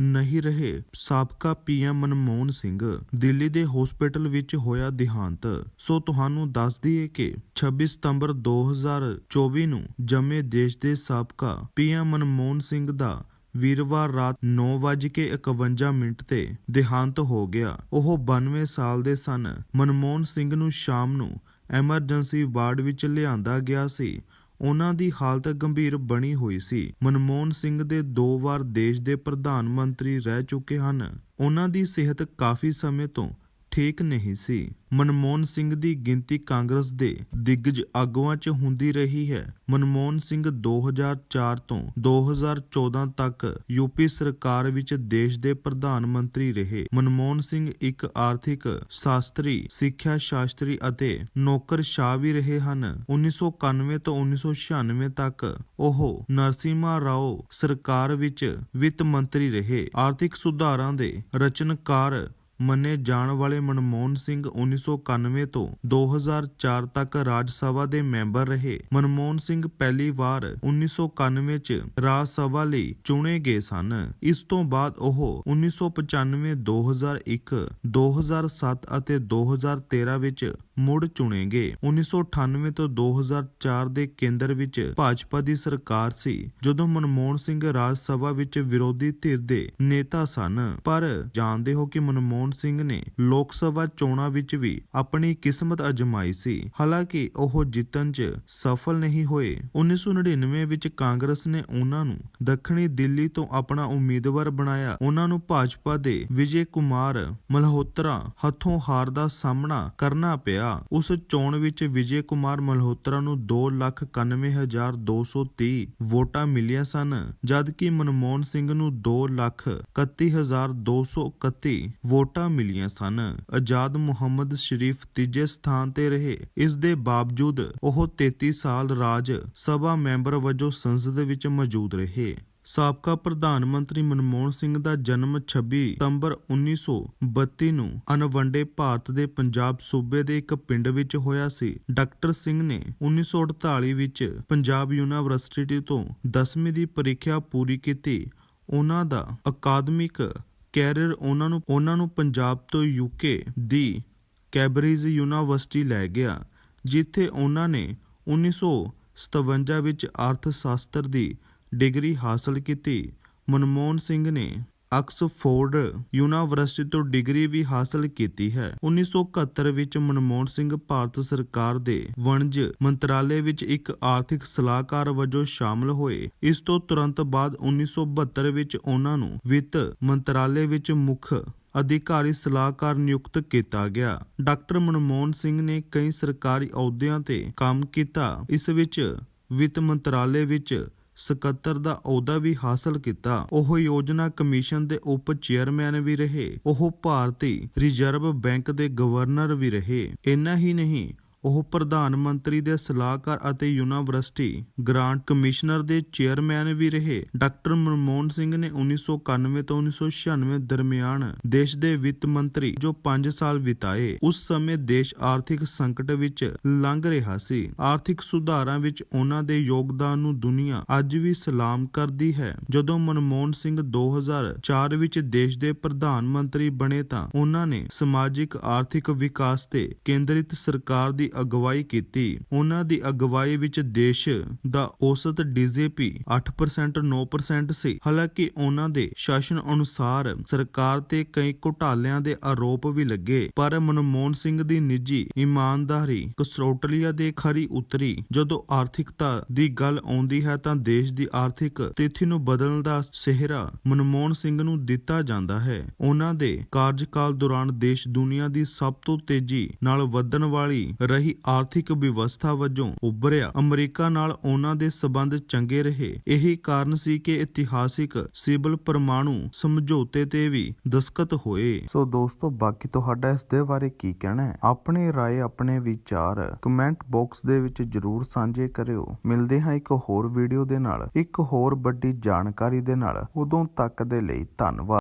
ਨਹੀਂ ਰਹੇ। ਸਾਬਕਾ ਪੀਐਮ ਮਨਮੋਹਨ ਸਿੰਘ ਦਿੱਲੀ ਦੇ ਹਸਪੀਟਲ ਵਿੱਚ ਹੋਇਆ ਦੇਹਾਂਤ। ਸੋ ਤੁਹਾਨੂੰ ਦੱਸ ਦਈਏ ਕਿ 26 ਸਤੰਬਰ 2024 ਨੂੰ ਜੰਮੇ ਦੇਸ਼ ਦੇ ਸਾਬਕਾ ਪੀਐਮ ਮਨਮੋਹਨ ਸਿੰਘ ਦਾ ਵੀਰਵਾਰ ਰਾਤ 9:51 ਮਿੰਟ ਤੇ ਦੇਹਾਂਤ ਹੋ ਗਿਆ। ਉਹ 92 ਸਾਲ ਦੇ ਸਨ। ਮਨਮੋਹਨ ਸਿੰਘ ਨੂੰ ਸ਼ਾਮ ਨੂੰ ਐਮਰਜੈਂਸੀ ਵਾਰਡ ਵਿੱਚ ਲਿਆਂਦਾ ਗਿਆ ਸੀ। ਉਹਨਾਂ ਦੀ ਹਾਲਤ ਗੰਭੀਰ ਬਣੀ ਹੋਈ ਸੀ। ਮਨਮੋਹਨ ਸਿੰਘ ਦੇ ਦੋ ਵਾਰ ਦੇਸ਼ ਦੇ ਪ੍ਰਧਾਨ ਮੰਤਰੀ ਰਹਿ ਚੁੱਕੇ ਹਨ। ਉਹਨਾਂ ਦੀ ਸਿਹਤ ਕਾਫੀ ਸਮੇਂ ਤੋਂ ਠੀਕ ਨਹੀਂ ਸੀ। ਮਨਮੋਹਨ ਸਿੰਘ ਦੀ ਗਿਣਤੀ ਕਾਂਗਰਸ ਦੇ ਦਿੱਗਜ ਆਗੂਆਂ 'ਚ ਹੁੰਦੀ ਰਹੀ ਹੈ। ਮਨਮੋਹਨ ਸਿੰਘ 2004 ਤੋਂ 2014 ਤੱਕ ਯੂਪੀ ਸਰਕਾਰ ਵਿੱਚ ਦੇਸ਼ ਦੇ ਪ੍ਰਧਾਨ ਮੰਤਰੀ ਰਹੇ। ਮਨਮੋਹਨ ਸਿੰਘ ਇੱਕ ਆਰਥਿਕ, ਸ਼ਾਸਤਰੀ, ਸਿੱਖਿਆ ਸ਼ਾਸਤਰੀ ਅਤੇ ਨੌਕਰਸ਼ਾਹ ਵੀ ਰਹੇ ਹਨ। 1991 ਤੋਂ 1996 ਤੱਕ ਉਹ ਨਰਸਿਮਾ ਰਾਓ ਸਰਕਾਰ ਵਿੱਚ ਵਿੱਤ ਮੰਤਰੀ ਰਹੇ। ਆਰਥਿਕ ਸੁਧਾਰਾਂ ਦੇ ਰਚਨਕਾਰ ਮੰਨੇ ਜਾਣ ਵਾਲੇ ਮਨਮੋਹਨ ਸਿੰਘ 1991 ਤੋਂ 2004 ਤੱਕ ਰਾਜ ਸਭਾ ਦੇ ਮੈਂਬਰ ਰਹੇ। ਮਨਮੋਹਨ ਸਿੰਘ ਪਹਿਲੀ ਵਾਰ 1991 ਚ ਰਾਜ ਸਭਾ ਲਈ ਚੁਣੇ ਗਏ ਸਨ। ਇਸ ਤੋਂ ਬਾਅਦ ਉਹ 1995 2001 2007 ਅਤੇ 2013 ਵਿੱਚ ਮੁੜ ਚੁਣੇ ਗਏ 1998 ਤੋਂ 2004 ਦੇ ਕੇਂਦਰ ਵਿੱਚ ਭਾਜਪਾ ਦੀ ਸਰਕਾਰ ਸੀ, ਜਦੋਂ ਮਨਮੋਹਨ ਸਿੰਘ ਰਾਜ ਸਭਾ ਵਿੱਚ ਵਿਰੋਧੀ ਧਿਰ ਦੇ ਨੇਤਾ ਸਨ। ਪਰ ਜਾਣਦੇ ਹੋ ਕਿ ਮਨਮੋਹਨ ਸਿੰਘ ਨੇ ਲੋਕ ਸਭਾ ਚੋਣਾਂ ਵਿੱਚ ਵੀ ਆਪਣੀ ਕਿਸਮਤ ਅਜਮਾਈ ਸੀ। ਹਾਲਾਂਕਿ ਉਹ ਜਿੱਤਣ 'ਚ ਸਫਲ ਨਹੀਂ ਹੋਏ। 1999 ਵਿੱਚ ਕਾਂਗਰਸ ਨੇ ਉਹਨਾਂ ਨੂੰ ਦੱਖਣੀ ਦਿੱਲੀ ਤੋਂ ਆਪਣਾ ਉਮੀਦਵਾਰ ਬਣਾਇਆ। ਉਹਨਾਂ ਨੂੰ ਭਾਜਪਾ ਦੇ ਵਿਜੇ ਕੁਮਾਰ ਮਲਹੋਤਰਾ ਹੱਥੋਂ ਹਾਰ ਦਾ ਸਾਹਮਣਾ ਕਰਨਾ ਪਿਆ। ਉਸ ਚੋਣ ਵਿੱਚ ਵਿਜੇ ਕੁਮਾਰ ਮਲਹੋਤਰਾ ਨੂੰ 291230 ਵੋਟਾਂ ਮਿਲੀਆਂ ਸਨ, ਜਦਕਿ ਮਨਮੋਹਨ ਸਿੰਘ ਨੂੰ 231231 ਵੋਟਾਂ ਮਿਲੀਆਂ ਸਨ। ਆਜ਼ਾਦ ਮੁਹੰਮਦ ਸ਼ਰੀਫ ਤੀਜੇ ਸਥਾਨ ਤੇ ਰਹੇ। ਇਸ ਦੇ ਬਾਵਜੂਦ ਉਹ 33 ਸਾਲ ਰਾਜ ਸਭਾ ਮੈਂਬਰ ਵਜੋਂ ਸੰਸਦ ਵਿੱਚ ਮੌਜੂਦ ਰਹੇ। ਸਾਬਕਾ ਪ੍ਰਧਾਨ ਮੰਤਰੀ ਮਨਮੋਹਨ ਸਿੰਘ ਦਾ ਜਨਮ 26 ਸਤੰਬਰ 1932 ਨੂੰ ਅਨਵੰਡੇ ਭਾਰਤ ਦੇ ਪੰਜਾਬ ਸੂਬੇ ਦੇ ਇੱਕ ਪਿੰਡ ਵਿੱਚ ਹੋਇਆ ਸੀ। ਡਾਕਟਰ ਸਿੰਘ ਨੇ 1948 ਵਿੱਚ ਪੰਜਾਬ ਯੂਨੀਵਰਸਿਟੀ ਤੋਂ 10ਵੀਂ ਦੀ ਪ੍ਰੀਖਿਆ ਪੂਰੀ ਕੀਤੀ। ਉਹਨਾਂ ਦਾ ਅਕਾਦਮਿਕ ਕੈਰੀਅਰ ਉਹਨਾਂ ਨੂੰ ਉਹਨਾਂ ਨੂੰ ਪੰਜਾਬ ਤੋਂ ਯੂਕੇ ਦੀ ਕੈਬਰਿਜ ਯੂਨੀਵਰਸਿਟੀ ਲੈ ਗਿਆ, ਜਿੱਥੇ ਉਹਨਾਂ ਨੇ 1957 ਵਿੱਚ ਅਰਥ ਸ਼ਾਸਤਰ ਦੀ ਡਿਗਰੀ ਹਾਸਲ ਕੀਤੀ। ਮਨਮੋਹਨ ਸਿੰਘ ਨੇ ਆਕਸਫੋਰਡ ਯੂਨੀਵਰਸਿਟੀ ਤੋਂ ਡਿਗਰੀ ਵੀ ਹਾਸਲ ਕੀਤੀ ਹੈ। 1971 ਵਿੱਚ ਮਨਮੋਹਨ ਸਿੰਘ ਭਾਰਤ ਸਰਕਾਰ ਦੇ ਵਣਜ ਮੰਤਰਾਲੇ ਵਿੱਚ ਇੱਕ ਆਰਥਿਕ ਸਲਾਹਕਾਰ ਵਜੋਂ ਸ਼ਾਮਲ ਹੋਏ। ਇਸ ਤੋਂ ਤੁਰੰਤ ਬਾਅਦ 1972 ਵਿੱਚ ਉਹਨਾਂ ਨੂੰ ਵਿੱਤ ਮੰਤਰਾਲੇ ਵਿੱਚ ਮੁੱਖ ਅਧਿਕਾਰੀ ਸਲਾਹਕਾਰ ਨਿਯੁਕਤ ਕੀਤਾ ਗਿਆ। ਡਾਕਟਰ ਮਨਮੋਹਨ ਸਿੰਘ ਨੇ ਕਈ ਸਰਕਾਰੀ ਅਹੁਦਿਆਂ ਤੇ ਕੰਮ ਕੀਤਾ। ਇਸ ਵਿੱਚ ਵਿੱਤ ਮੰਤਰਾਲੇ ਵਿੱਚ ਸਕੱਤਰ ਦਾ ਅਹੁਦਾ ਵੀ ਹਾਸਲ ਕੀਤਾ। ਉਹ ਯੋਜਨਾ ਕਮਿਸ਼ਨ ਦੇ ਉਪ ਚੇਅਰਮੈਨ ਵੀ ਰਹੇ। ਉਹ ਭਾਰਤੀ ਰਿਜ਼ਰਵ ਬੈਂਕ ਦੇ ਗਵਰਨਰ ਵੀ ਰਹੇ। ਇੰਨਾ ਹੀ ਨਹੀਂ ਉਹ ਪ੍ਰਧਾਨ ਮੰਤਰੀ ਦੇ ਸਲਾਹਕਾਰ ਅਤੇ ਯੂਨੀਵਰਸਿਟੀ ਗ੍ਰਾਂਟ ਕਮਿਸ਼ਨਰ ਦੇ ਚੇਅਰਮੈਨ ਵੀ ਰਹੇ। ਡਾਕਟਰ ਮਨਮੋਹਨ ਸਿੰਘ ਨੇ 1991 ਤੋਂ 1996 ਦਰਮਿਆਨ ਦੇਸ਼ ਦੇ ਵਿੱਤ ਮੰਤਰੀ ਜੋ 5 ਸਾਲ ਬਿਤਾਏ, ਉਸ ਸਮੇਂ ਦੇਸ਼ ਆਰਥਿਕ ਸੰਕਟ ਵਿੱਚ ਲੰਘ ਰਿਹਾ ਸੀ। ਆਰਥਿਕ ਸੁਧਾਰਾਂ ਵਿੱਚ ਉਹਨਾਂ ਦੇ ਯੋਗਦਾਨ ਨੂੰ ਦੁਨੀਆ ਅੱਜ ਵੀ ਸਲਾਮ ਕਰਦੀ ਹੈ। ਜਦੋਂ ਮਨਮੋਹਨ ਸਿੰਘ 2004 ਵਿੱਚ ਦੇਸ਼ ਦੇ ਪ੍ਰਧਾਨ ਮੰਤਰੀ ਬਣੇ ਤਾਂ ਉਹਨਾਂ ਨੇ ਸਮਾਜਿਕ ਆਰਥਿਕ ਵਿਕਾਸ ਤੇ ਕੇਂਦਰਿਤ ਸਰਕਾਰ ਦੀ ਅਗਵਾਈ ਕੀਤੀ। ਉਹਨਾਂ ਦੀ ਅਗਵਾਈ ਵਿੱਚ ਦੇਸ਼ ਦਾ ਔਸਤ ਡੀਜੀਪੀ 8% 9% ਸੀ। ਹਾਲਾਂਕਿ ਉਹਨਾਂ ਦੇ ਸ਼ਾਸਨ ਅਨੁਸਾਰ ਸਰਕਾਰ ਤੇ ਕਈ ਘੁਟਾਲਿਆਂ ਦੇ ਆਰੋਪ ਵੀ ਲੱਗੇ। ਪਰ ਮਨਮੋਹਨ ਸਿੰਘ ਦੀ ਨਿੱਜੀ ਇਮਾਨਦਾਰੀ ਕਸਰੋਟਲੀਆ ਦੇ ਖਰੀ ਉਤਰੀ। ਜਦੋਂ ਆਰਥਿਕਤਾ ਦੀ ਗੱਲ ਆਉਂਦੀ ਹੈ ਤਾਂ ਦੇਸ਼ ਦੀ ਆਰਥਿਕ ਸਥਿਤੀ ਨੂੰ ਬਦਲਣ ਦਾ ਸਿਹਰਾ ਮਨਮੋਹਨ ਸਿੰਘ ਨੂੰ ਦਿੱਤਾ ਜਾਂਦਾ ਹੈ। ਉਹਨਾਂ ਦੇ ਕਾਰਜਕਾਲ ਦੌਰਾਨ ਦੇਸ਼ ਦੁਨੀਆ ਦੀ ਸਭ ਤੋਂ ਤੇਜ਼ੀ ਨਾਲ ਵਧਣ ਵਾਲੀ ਰਹੀ ਆਰਥਿਕ ਵਿਵਸਥਾ ਵਜੋਂ ਉੱਭਰਿਆ ਅਮਰੀਕਾ ਨਾਲ ਉਹਨਾਂ ਦੇ ਸਬੰਧ ਚੰਗੇ ਰਹੇ ਇਹੀ ਕਾਰਨ ਸੀ ਕਿ ਇਤਿਹਾਸਿਕ ਸਿਬਲ ਪਰਮਾਣੂ ਸਮਝੌਤੇ ਤੇ ਵੀ ਦਸਖਤ ਹੋਏ ਸੋ ਦੋਸਤੋ ਬਾਕੀ ਤੁਹਾਡਾ ਇਸ ਦੇ ਬਾਰੇ ਕੀ ਕਹਿਣਾ ਹੈ ਆਪਣੇ رائے ਆਪਣੇ ਵਿਚਾਰ ਕਮੈਂਟ ਬਾਕਸ ਦੇ ਵਿੱਚ ਜਰੂਰ ਸਾਂਝੇ ਕਰਿਓ ਮਿਲਦੇ ਹਾਂ ਇੱਕ ਹੋਰ ਵੀਡੀਓ ਦੇ ਨਾਲ ਇੱਕ ਹੋਰ ਵੱਡੀ ਜਾਣਕਾਰੀ ਦੇ ਨਾਲ ਉਦੋਂ ਤੱਕ ਦੇ ਲਈ ਧੰਨਵਾਦ